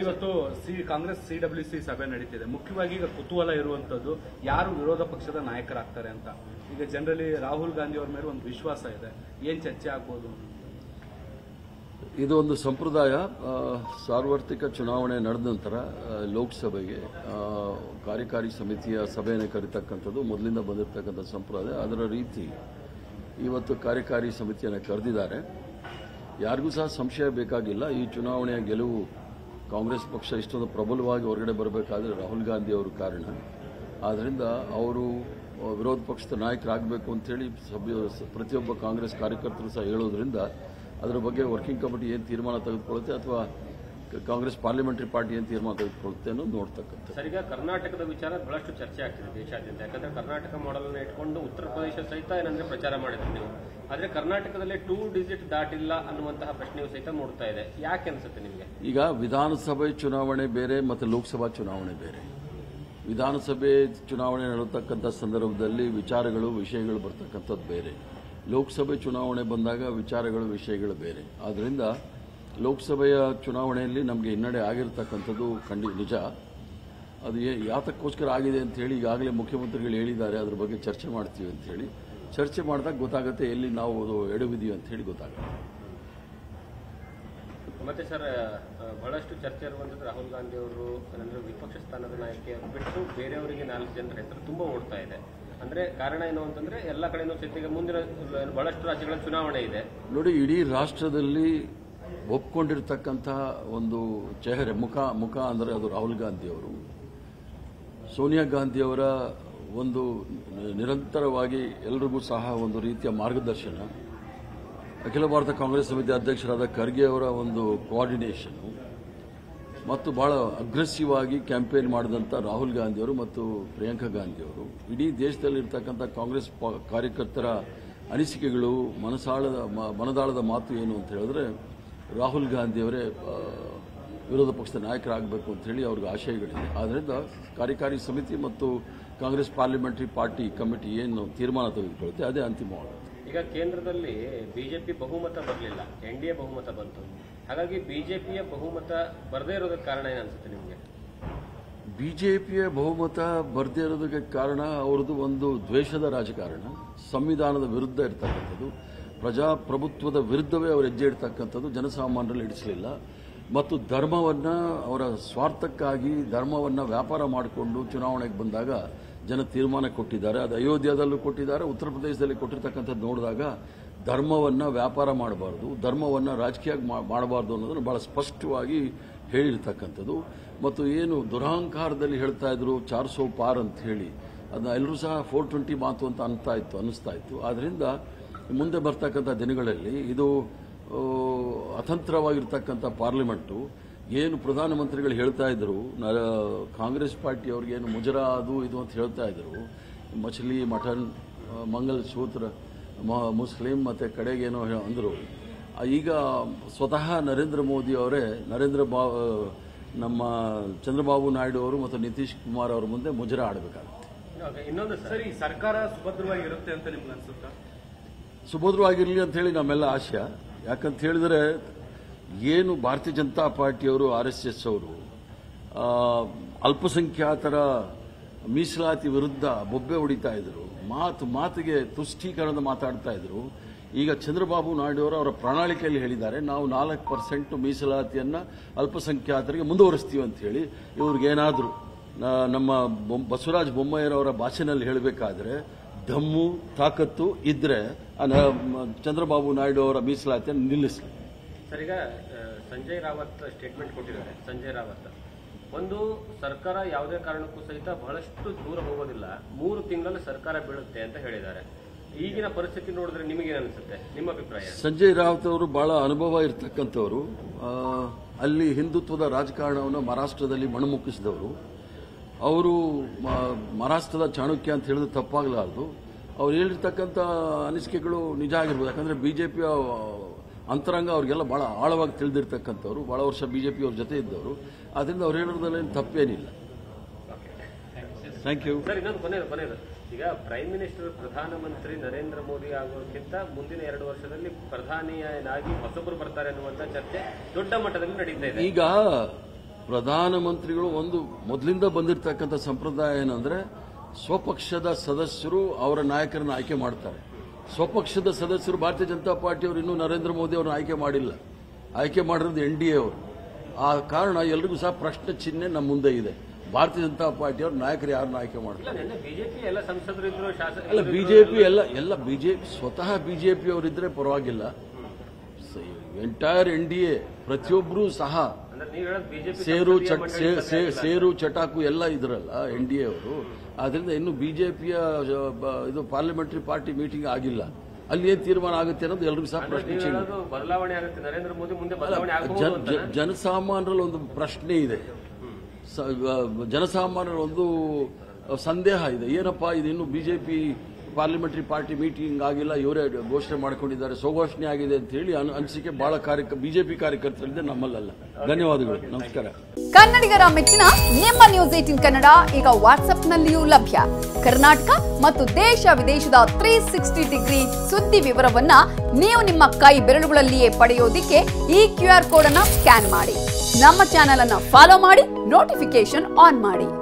ಇವತ್ತು C, Congress C W C ಸಭೆ ನಡೀತಿದೆ. ಮುಖ್ಯವಾಗಿ ಈಗ ಕುತೂಹಲ ಇರುವಂತದ್ದು ಯಾರು ವಿರೋಧ ಪಕ್ಷದ ನಾಯಕರಾಗ್ತಾರೆ ಅಂತ. ಈಗ ಜನರಲಿ ರಾಹುಲ್ ಗಾಂಧಿ ಅವರ ಮೇಲೆ ಒಂದು ವಿಶ್ವಾಸ ಇದೆ. ಏನ್ ಚರ್ಚೆ ಆಗ್ಬೋದು? ಇದು ಒಂದು ಸಂಪ್ರದಾಯ ಸಾರ್ವತ್ರಿಕ ಚುನಾವಣೆ ನಡೆದ ನಂತರ ಲೋಕಸಭೆಗೆ ಕಾರ್ಯಕಾರಿ ಸಮಿತಿಯ ಸಭೆಯನ್ನು ಕರೀತಕ್ಕಂಥದ್ದು, ಮೊದಲಿಂದ ಬಂದಿರತಕ್ಕಂಥ ಸಂಪ್ರದಾಯ. ಅದರ ರೀತಿ ಇವತ್ತು ಕಾರ್ಯಕಾರಿ ಸಮಿತಿಯನ್ನು ಕರೆದಿದ್ದಾರೆ. ಯಾರಿಗೂ ಸಹ ಸಂಶಯ ಬೇಕಾಗಿಲ್ಲ. ಈ ಚುನಾವಣೆಯ ಗೆಲುವು ಕಾಂಗ್ರೆಸ್ ಪಕ್ಷ ಇಷ್ಟೊಂದು ಪ್ರಬಲವಾಗಿ ಹೊರಗಡೆ ಬರಬೇಕಾದ್ರೆ ರಾಹುಲ್ ಗಾಂಧಿ ಅವರು ಕಾರಣ. ಆದ್ದರಿಂದ ಅವರು ವಿರೋಧ ಪಕ್ಷದ ನಾಯಕರಾಗಬೇಕು ಅಂತೇಳಿ ಸಭ್ಯ ಪ್ರತಿಯೊಬ್ಬ ಕಾಂಗ್ರೆಸ್ ಕಾರ್ಯಕರ್ತರು ಸಹ ಹೇಳೋದ್ರಿಂದ ಅದರ ಬಗ್ಗೆ ವರ್ಕಿಂಗ್ ಕಮಿಟಿ ಏನು ತೀರ್ಮಾನ ತೆಗೆದುಕೊಳ್ಳುತ್ತೆ ಅಥವಾ ಕಾಂಗ್ರೆಸ್ ಪಾರ್ಲಿಮೆಂಟರಿ ಪಾರ್ಟಿ ಏನು ತೀರ್ಮಾನ ತೆಗೆದುಕೊಳ್ಳುತ್ತೆ ಅನ್ನೋದು ನೋಡ್ತಕ್ಕಂಥ ಸರ್ ಕರ್ನಾಟಕದ ವಿಚಾರ ಬಹಳಷ್ಟು ಚರ್ಚೆ ಆಗ್ತಿದೆ ದೇಶಾದ್ಯಂತ. ಯಾಕಂದ್ರೆ ಕರ್ನಾಟಕ ಮಾಡೆಲ್ ಅನ್ನು ಇಟ್ಕೊಂಡು ಉತ್ತರ ಪ್ರದೇಶ ಸಹಿತ ಏನಂದ್ರೆ ಪ್ರಚಾರ ಮಾಡಿದ್ರು ನೀವು. ಆದ್ರೆ ಕರ್ನಾಟಕದಲ್ಲಿ ಟೂ ಡಿಜಿಟ್ ದಾಟಿಲ್ಲ ಅನ್ನುವಂತಹ ಪ್ರಶ್ನೆಯು ಸಹಿತ ಮೂಡ್ತಾ ಇದೆ. ಯಾಕೆ ಅನ್ಸುತ್ತೆ ನಿಮಗೆ? ಈಗ ವಿಧಾನಸಭೆ ಚುನಾವಣೆ ಬೇರೆ ಮತ್ತು ಲೋಕಸಭಾ ಚುನಾವಣೆ ಬೇರೆ. ವಿಧಾನಸಭೆ ಚುನಾವಣೆ ನಡೆತಕ್ಕಂಥ ಸಂದರ್ಭದಲ್ಲಿ ವಿಚಾರಗಳು, ವಿಷಯಗಳು ಬರ್ತಕ್ಕಂಥದ್ದು ಬೇರೆ. ಲೋಕಸಭೆ ಚುನಾವಣೆ ಬಂದಾಗ ವಿಚಾರಗಳು, ವಿಷಯಗಳು ಬೇರೆ. ಆದ್ದರಿಂದ ಲೋಕಸಭೆಯ ಚುನಾವಣೆಯಲ್ಲಿ ನಮಗೆ ಹಿನ್ನಡೆ ಆಗಿರ್ತಕ್ಕಂಥದ್ದು ಖಂಡಿ, ನಿಜ. ಅದು ಯಾತಕ್ಕೋಸ್ಕರ ಆಗಿದೆ ಅಂತ ಹೇಳಿ ಈಗಾಗಲೇ ಮುಖ್ಯಮಂತ್ರಿಗಳು ಹೇಳಿದ್ದಾರೆ. ಅದ್ರ ಬಗ್ಗೆ ಚರ್ಚೆ ಮಾಡ್ತೀವಿ ಅಂತ ಹೇಳಿ. ಚರ್ಚೆ ಮಾಡಿದಾಗ ಗೊತ್ತಾಗುತ್ತೆ ಎಲ್ಲಿ ನಾವು ಅದು ಎಡವಿದೀವಿ ಅಂತ ಹೇಳಿ ಗೊತ್ತಾಗುತ್ತೆ. ಮತ್ತೆ ಸರ್ ಬಹಳಷ್ಟು ಚರ್ಚೆ ಇರುವಂತದ್ದು ರಾಹುಲ್ ಗಾಂಧಿ ಅವರು ಅಂದರೆ ವಿಪಕ್ಷ ಸ್ಥಾನದ ನಾಯಕಿ ಬಿಟ್ಟು ಬೇರೆಯವರಿಗೆ ನಾಲ್ಕು ಜನರ ಹೆಸರು ತುಂಬಾ ಓಡ್ತಾ ಇದೆ. ಅಂದ್ರೆ ಕಾರಣ ಏನು ಅಂತಂದ್ರೆ ಎಲ್ಲ ಕಡೆನೂ ಜೊತೆಗೆ ಮುಂದಿನ ಬಹಳಷ್ಟು ರಾಜ್ಯಗಳ ಚುನಾವಣೆ ಇದೆ. ನೋಡಿ ಇಡೀ ರಾಷ್ಟ್ರದಲ್ಲಿ ಒಪ್ಕೊಂಡಿರ್ತಕ್ಕಂಥ ಒಂದು ಚೆಹರೆ ಮುಖ ಮುಖ ಅಂದರೆ ಅದು ರಾಹುಲ್ ಗಾಂಧಿ ಅವರು. ಸೋನಿಯಾ ಗಾಂಧಿಯವರ ಒಂದು ನಿರಂತರವಾಗಿ ಎಲ್ರಿಗೂ ಸಹ ಒಂದು ರೀತಿಯ ಮಾರ್ಗದರ್ಶನ. ಅಖಿಲ ಭಾರತ ಕಾಂಗ್ರೆಸ್ ಸಮಿತಿ ಅಧ್ಯಕ್ಷರಾದ ಖರ್ಗೆ ಅವರ ಒಂದು ಕೋಆರ್ಡಿನೇಷನ್ ಮತ್ತು ಬಹಳ ಅಗ್ರೆಸಿವ್ ಆಗಿ ಕ್ಯಾಂಪೇನ್ ಮಾಡಿದಂಥ ರಾಹುಲ್ ಗಾಂಧಿಯವರು ಮತ್ತು ಪ್ರಿಯಾಂಕಾ ಗಾಂಧಿಯವರು ಇಡೀ ದೇಶದಲ್ಲಿರ್ತಕ್ಕಂಥ ಕಾಂಗ್ರೆಸ್ ಕಾರ್ಯಕರ್ತರ ಅನಿಸಿಕೆಗಳು, ಮನಸಾಳದ ಮನದಾಳದ ಮಾತು ಏನು ಅಂತ ಹೇಳಿದ್ರೆ, ರಾಹುಲ್ ಗಾಂಧಿಯವರೇ ವಿರೋಧ ಪಕ್ಷದ ನಾಯಕರಾಗಬೇಕು ಅಂತ ಹೇಳಿ ಅವ್ರಿಗೆ ಆಶಯಗಳಿದೆ ಆದ್ದರಿಂದ ಕಾರ್ಯಕಾರಿ ಸಮಿತಿ ಮತ್ತು ಕಾಂಗ್ರೆಸ್ ಪಾರ್ಲಿಮೆಂಟರಿ ಪಾರ್ಟಿ ಕಮಿಟಿ ಏನು ತೀರ್ಮಾನ ತೆಗೆದುಕೊಳ್ಳುತ್ತೆ ಅದೇ ಅಂತಿಮವಾಗುತ್ತೆ ಈಗ ಕೇಂದ್ರದಲ್ಲಿ ಬಿಜೆಪಿ ಬಹುಮತ ಬರಲಿಲ್ಲ ಎನ್ ಡಿ ಎ ಬಹುಮತ ಬಂತು. ಹಾಗಾಗಿ ಬಿಜೆಪಿಯ ಬಹುಮತ ಬರದೇ ಇರೋದಕ್ಕೆ ಕಾರಣ ಏನಿಸುತ್ತೆ ನಿಮಗೆ? ಬಿಜೆಪಿಯ ಬಹುಮತ ಬರದೇ ಇರೋದಕ್ಕೆ ಕಾರಣ ಅವ್ರದ್ದು ಒಂದು ದ್ವೇಷದ ರಾಜಕಾರಣ ಸಂವಿಧಾನದ ವಿರುದ್ಧ ಇರತಕ್ಕಂಥದ್ದು ಪ್ರಜಾಪ್ರಭುತ್ವದ ವಿರುದ್ಧವೇ ಅವರು ಹೆಜ್ಜೆ ಇಡ್ತಕ್ಕಂಥದ್ದು ಜನಸಾಮಾನ್ಯರಲ್ಲಿ ಇಡಿಸಲಿಲ್ಲ. ಮತ್ತು ಧರ್ಮವನ್ನ ಅವರ ಸ್ವಾರ್ಥಕ್ಕಾಗಿ ಧರ್ಮವನ್ನು ವ್ಯಾಪಾರ ಮಾಡಿಕೊಂಡು ಚುನಾವಣೆಗೆ ಬಂದಾಗ ಜನ ತೀರ್ಮಾನ ಕೊಟ್ಟಿದ್ದಾರೆ, ಅದು ಅಯೋಧ್ಯದಲ್ಲೂ ಕೊಟ್ಟಿದ್ದಾರೆ, ಉತ್ತರ ಪ್ರದೇಶದಲ್ಲಿ ಕೊಟ್ಟಿರ್ತಕ್ಕಂಥದ್ದು ನೋಡಿದಾಗ ಧರ್ಮವನ್ನು ವ್ಯಾಪಾರ ಮಾಡಬಾರ್ದು, ಧರ್ಮವನ್ನು ರಾಜಕೀಯ ಮಾಡಬಾರ್ದು ಅನ್ನೋದನ್ನು ಭಾಳ ಸ್ಪಷ್ಟವಾಗಿ ಹೇಳಿರ್ತಕ್ಕಂಥದ್ದು. ಮತ್ತು ಏನು ದುರಹಂಕಾರದಲ್ಲಿ ಹೇಳ್ತಾ ಇದ್ರು, ಚಾರ್ ಸೋ ಪಾರ್ ಅಂತ ಹೇಳಿ, ಅದನ್ನ ಎಲ್ಲರೂ ಸಹ ಫೋರ್ ಟ್ವೆಂಟಿ ಮಾತು ಅಂತ ಅನ್ತಾ ಇತ್ತು, ಅನ್ನಿಸ್ತಾ ಇತ್ತು. ಆದ್ದರಿಂದ ಮುಂದೆ ಬರ್ತಕ್ಕಂಥ ದಿನಗಳಲ್ಲಿ ಇದು ಅತಂತ್ರವಾಗಿರ್ತಕ್ಕಂಥ ಪಾರ್ಲಿಮೆಂಟು ಏನು ಪ್ರಧಾನಮಂತ್ರಿಗಳು ಹೇಳ್ತಾ ಇದ್ರು ನ- ಕಾಂಗ್ರೆಸ್ ಪಾರ್ಟಿ ಅವ್ರಿಗೆ ಏನು ಮುಜರಾ ಅದು ಇದು ಅಂತ ಹೇಳ್ತಾ ಇದ್ರು ಮಚಲಿ ಮಟನ್ ಆ, ಮಂಗಲ್ ಸೂತ್ರ ಮ- ಮುಸ್ಲಿಂ ಮತ್ತು ಕಡೆಗೇನೋ ಅಂದರು. ಅಂದ್ರು ಈಗ ಸ್ವತಃ ನರೇಂದ್ರ ಮೋದಿ ಅವರೇ ನರೇಂದ್ರ ಬಾ ನಮ್ಮ ಚಂದ್ರಬಾಬು ನಾಯ್ಡು ಅವರು ಮತ್ತು ನಿತೀಶ್ ಕುಮಾರ್ ಅವರ ಮುಂದೆ ಮುಜರ ಆಡಬೇಕಾಗುತ್ತೆ. ಇನ್ನೊಂದು ಸರಿ ಸರ್ಕಾರ ಸುಭದ್ರವಾಗಿ ಇರುತ್ತೆ ಅಂತ ನಿಮ್ಗೆ ಅನ್ಸುತ್ತಾ? ಸುಭದ್ರವಾಗಿರಲಿ ಅಂತ ಹೇಳಿ ನಮ್ಮೆಲ್ಲ ಆಶಯ. ಯಾಕಂತ ಹೇಳಿದ್ರೆ ಏನು ಭಾರತೀಯ ಜನತಾ ಪಾರ್ಟಿಯವರು, ಆರ್ ಎಸ್ ಎಸ್ ಅವರು ಅಲ್ಪಸಂಖ್ಯಾತರ ಮೀಸಲಾತಿ ವಿರುದ್ಧ ಬೊಬ್ಬೆ ಹೊಡಿತಾ ಇದ್ರು. ಮಾತು, ಮಾತಿಗೆ ತುಷ್ಟೀಕರಣದ ಮಾತಾಡ್ತಾ ಇದ್ರು. ಈಗ ಚಂದ್ರಬಾಬು ನಾಯ್ಡು ಅವರು ಅವರ ಪ್ರಣಾಳಿಕೆಯಲ್ಲಿ ಹೇಳಿದ್ದಾರೆ, ನಾವು ನಾಲ್ಕು ಪರ್ಸೆಂಟ್ ಮೀಸಲಾತಿಯನ್ನು ಅಲ್ಪಸಂಖ್ಯಾತರಿಗೆ ಮುಂದುವರಿಸ್ತೀವಿ ಅಂತ ಹೇಳಿ ಇವ್ರಿಗೇನಾದರೂ ನಮ್ಮ ಬಸವರಾಜ ಬೊಮ್ಮಯ್ಯರವರ ಭಾಷೆನಲ್ಲಿ ಹೇಳಬೇಕಾದ್ರೆ, ದಮ್ಮು, ತಾಕತ್ತು ಮ- ಚಂದ್ರಬಾಬು ನಾಯ್ಡು ಅವರ ಮೀಸಲಾತಿಯನ್ನು ನಿಲ್ಲಿಸಲಿ. ಸರ್, ಈಗ ಸಂಜಯ್ ರಾವತ್ ಸ್ಟೇಟ್ಮೆಂಟ್ ಕೊಟ್ಟಿದ್ದಾರೆ, ಸಂಜಯ್ ರಾವತ್. ಒಂದು, ಸರ್ಕಾರ ಯಾವುದೇ ಕಾರಣಕ್ಕೂ ಸಹಿತ ಬಹಳಷ್ಟು ದೂರ ಹೋಗೋದಿಲ್ಲ. ಮೂರು ತಿಂಗಳಲ್ಲಿ ಸರ್ಕಾರ ಬೀಳುತ್ತೆ ಅಂತ ಹೇಳಿದ್ದಾರೆ. ಈಗಿನ ಪರಿಸ್ಥಿತಿ ನೋಡಿದ್ರೆ ನಿಮಗೇನು ಅನಿಸುತ್ತೆ? ನಿಮ್ಮ ಅಭಿಪ್ರಾಯ? ಸಂಜಯ್ ರಾವತ್ ಅವರು ಬಹಳ ಅನುಭವ ಇರತಕ್ಕಂಥವರು. ಅಲ್ಲಿ ಹಿಂದುತ್ವದ ರಾಜಕಾರಣವನ್ನು ಮಹಾರಾಷ್ಟ್ರದಲ್ಲಿ ಮಣಮುಕ್ಕಿಸಿದವರು. ಅವರು ಮಹಾರಾಷ್ಟ್ರದ ಚಾಣಕ್ಯ ಅಂತ ಹೇಳಿದ್ರೆ ತಪ್ಪಾಗಲಾರದು. ಅವ್ರು ಹೇಳಿರ್ತಕ್ಕಂಥ ಅನಿಸಿಕೆಗಳು ನಿಜ ಆಗಿರ್ಬೋದು. ಯಾಕಂದ್ರೆ ಬಿಜೆಪಿಯ ಅಂತರಂಗ ಅವರಿಗೆಲ್ಲ ಭಾಳ ಆಳವಾಗಿ ತಿಳಿದಿರ್ತಕ್ಕಂಥವ್ರು ಭಾಳ ವರ್ಷ ಬಿ ಬಿಜೆಪಿ ಅವ್ರ ಜೊತೆ ಇದ್ದವರು. ಅದರಿಂದ ಅವ್ರು ಹೇಳೋದ್ರಲ್ಲಿ ತಪ್ಪೇನಿಲ್ಲ. ಥ್ಯಾಂಕ್ ಯು ಸರ್ ಇನ್ನೊಂದು ಕೊನೆ ಕೊನೆ ಈಗ ಪ್ರೈಮ್ ಮಿನಿಸ್ಟರ್ ಪ್ರಧಾನಮಂತ್ರಿ ನರೇಂದ್ರ ಮೋದಿ ಆಗೋದಕ್ಕಿಂತ ಮುಂದಿನ ಎರಡು ವರ್ಷದಲ್ಲಿ ಪ್ರಧಾನಿಯಾಗಿ ಹೊಸಬ್ರು ಬರ್ತಾರೆ ಅನ್ನುವಂಥ ಚರ್ಚೆ ದೊಡ್ಡ ಮಟ್ಟದಲ್ಲಿ ನಡೀತಾ ಇದೆ. ಈಗ ಪ್ರಧಾನಮಂತ್ರಿಗಳು ಒಂದು ಮೊದಲಿಂದ ಬಂದಿರತಕ್ಕಂಥ ಸಂಪ್ರದಾಯ ಏನಂದ್ರೆ ಸ್ವಪಕ್ಷದ ಸದಸ್ಯರು ಅವರ ನಾಯಕರನ್ನು ಆಯ್ಕೆ ಮಾಡ್ತಾರೆ. ಸ್ವಪಕ್ಷದ ಸದಸ್ಯರು ಭಾರತೀಯ ಜನತಾ ಪಾರ್ಟಿಯವರು ಇನ್ನೂ ನರೇಂದ್ರ ಮೋದಿ ಅವರನ್ನು ಆಯ್ಕೆ ಮಾಡಿಲ್ಲ. ಆಯ್ಕೆ ಮಾಡಿರೋದು ಎನ್ ಡಿ ಎ ಅವರು. ಆ ಕಾರಣ ಎಲ್ರಿಗೂ ಸಹ ಪ್ರಶ್ನೆ ಚಿಹ್ನೆ ನಮ್ಮ ಮುಂದೆ ಇದೆ. ಭಾರತೀಯ ಜನತಾ ಪಾರ್ಟಿಯವರು ನಾಯಕರು ಯಾರನ್ನ ಆಯ್ಕೆ ಮಾಡ್ತಾರೆ? ಅಲ್ಲ ಬಿಜೆಪಿ ಎಲ್ಲ ಎಲ್ಲ ಬಿಜೆಪಿ ಸ್ವತಃ ಬಿಜೆಪಿ ಅವರಿದ್ರೆ ಪರವಾಗಿಲ್ಲ ಎಂಟೈರ್ ಎನ್ ಡಿ ಎ ಪ್ರತಿಯೊಬ್ಬರೂ ಸಹ ಸೇರು ಚಟ್ ಸೇರು ಚಟಾಕು ಎಲ್ಲ ಇದ್ರಲ್ಲ ಎನ್ ಡಿ ಎ ಅವರು. ಆದ್ರಿಂದ ಇನ್ನು ಬಿಜೆಪಿಯ ಇದು ಪಾರ್ಲಿಮೆಂಟರಿ ಪಾರ್ಟಿ ಮೀಟಿಂಗ್ ಆಗಿಲ್ಲ. ಅಲ್ಲಿ ಏನ್ ತೀರ್ಮಾನ ಆಗುತ್ತೆ ಅನ್ನೋದು ಎಲ್ರಿಗೂ ಸಹ ಪ್ರಶ್ನೆ ಬದಲಾವಣೆ ಆಗುತ್ತೆ. ನರೇಂದ್ರ ಮೋದಿ ಮುಂದೆ ಬದಲಾವಣೆ ಜನಸಾಮಾನ್ಯರಲ್ಲಿ ಒಂದು ಪ್ರಶ್ನೆ ಇದೆ. ಜನಸಾಮಾನ್ಯರ ಒಂದು ಸಂದೇಹ ಇದೆ. ಏನಪ್ಪಾ ಇದು ಇನ್ನು ಬಿಜೆಪಿ ಪಾರ್ಲಿಮೆಂಟರಿ ಪಾರ್ಟಿ ಮೀಟಿಂಗ್ ಆಗಿಲ್ಲ, ಇವರೇ ಘೋಷಣೆ ಮಾಡಿಕೊಂಡಿದ್ದಾರೆ. ಸೋಘೋಷಣೆ ಆಗಿದೆ ಅಂತ ಹೇಳಿ ಅನ್- ಅನಿಸಿಕೆ ಬಹಳ ಕಾರ್ಯ ಬಿಜೆಪಿ ಕಾರ್ಯಕರ್ತರಿದೆ ನಮ್ಮಲ್ಲ ಧನ್ಯವಾದಗಳು. ನಮಸ್ಕಾರ. ಕನ್ನಡಿಗರ ಮೆಚ್ಚಿನ ನಿಮ್ಮ ನ್ಯೂಸ್ ಏಟಿನ್ ಕನ್ನಡ ಈಗ ವಾಟ್ಸ್ಆಪ್ನಲ್ಲಿಯೂ ಲಭ್ಯ. ಕರ್ನಾಟಕ ಮತ್ತು ದೇಶ ವಿದೇಶದ ತ್ರೀ ಸಿಕ್ಸ್ಟಿ ಡಿಗ್ರಿ ಸುದ್ದಿ ವಿವರವನ್ನ ನೀವು ನಿಮ್ಮ ಕೈ ಬೆರಳುಗಳಲ್ಲಿಯೇ ಪಡೆಯೋದಿಕ್ಕೆ ಈ ಕ್ಯೂ ಆರ್ ಕೋಡ್ ಅನ್ನ ಸ್ಕ್ಯಾನ್ ಮಾಡಿ. ನಮ್ಮ ಚಾನೆಲ್ ಅನ್ನ ಫಾಲೋ ಮಾಡಿ ನೋಟಿಫಿಕೇಶನ್ ಆನ್ ಮಾಡಿ.